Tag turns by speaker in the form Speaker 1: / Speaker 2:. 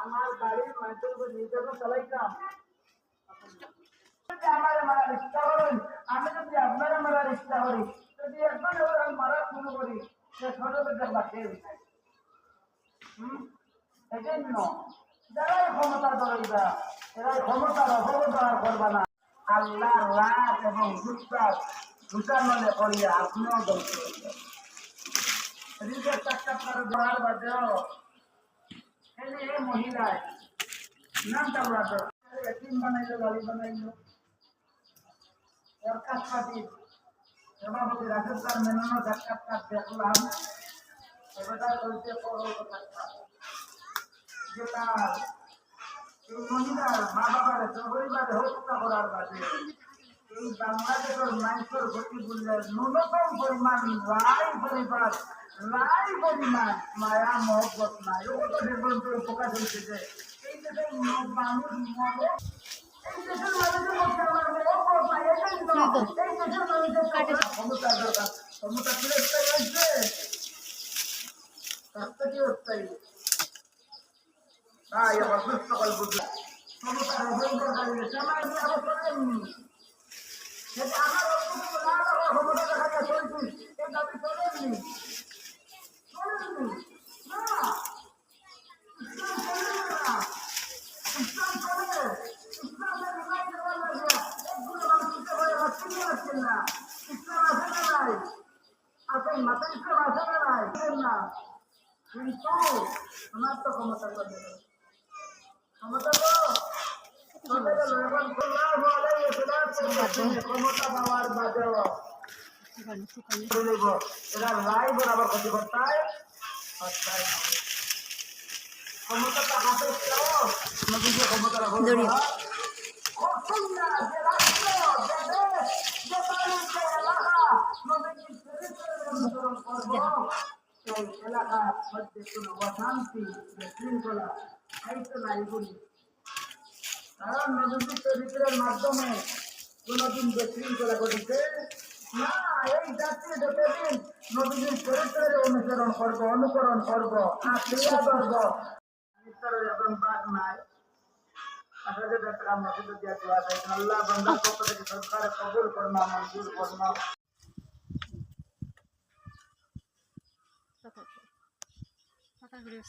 Speaker 1: আমার বাড়ির মানুষের উপর নির্যাতন চালাইতাম আমার মারার ইচ্ছা করেন আমি যদি আপনারা মারার ইচ্ছা করি যদি একবার আমি মারার শুরু করি সে ছোট বেটার বাকি হুম যারাই ক্ষমতা ধরইবা এরাই ক্ষমতার অপব্যবহার করবা না আল্লাহ এবং বিশ্বাস মনে করিয়া আপনিও ধ্বংস হইবেন রিজের সাক্ষাৎকার দেওয়ার বাদেও এনে এই মহিলায় নামটা বলা তো এটিম বানাইলো লালি বানাইলো। এর কাজ পাতি সভাপতি রাশেদ স্যার মেনানো সাক্ষাৎকার দেখলাম। এবারটা চলছে পড়ো সাক্ষাৎ যে তার, এই মা বাবার পরিবারে হত্যা করার বাদে এই বাংলাদেশের মানুষের গতি বললে ন্যূনতম পরিমাণ লাই পরিবার লাই পরিমাণ মায়া মহব্বত নাই। ও তো নির্বন্ত প্রকাশ হয়েছে যে এই দেশের মানুষ মনে এই দেশের মানুষের মধ্যে আমার মহব্বত নাই এটাই তো। এই দেশের মানুষের ক্ষমতা দরকার ক্ষমতা কি অস্থায়ী তার থেকে অস্থায়ী। তাই আবার দুষ্ট কল বুঝলাম ক্ষমতার সমাজ কিন্তু আমার তো ক্ষমতা করবে ক্ষমতা তো এরা রায় বরাবর না। ক্ষমতাটা হাতে ক্ষমতা সেই এলাকার মধ্যে কোনো অশান্তি যে শৃঙ্খলা নাই বলি কারণ নদীর চরিত্রের মাধ্যমে কোনোদিন বিশৃঙ্খলা ঘটেছে না এই জাতি যতদিন নদীর চরিত্রের অনুসরণ করবো অনুকরণ করবো আক্রিয়া করবো ভিতরে এখন বাদ নাই আসলে বেতরা মসজিদে দিয়া দোয়া চাই আল্লাহ বন্দার পক্ষ থেকে সরকার কবুল করমা মঞ্জুর করমা
Speaker 2: কথা বলে। কথা বলে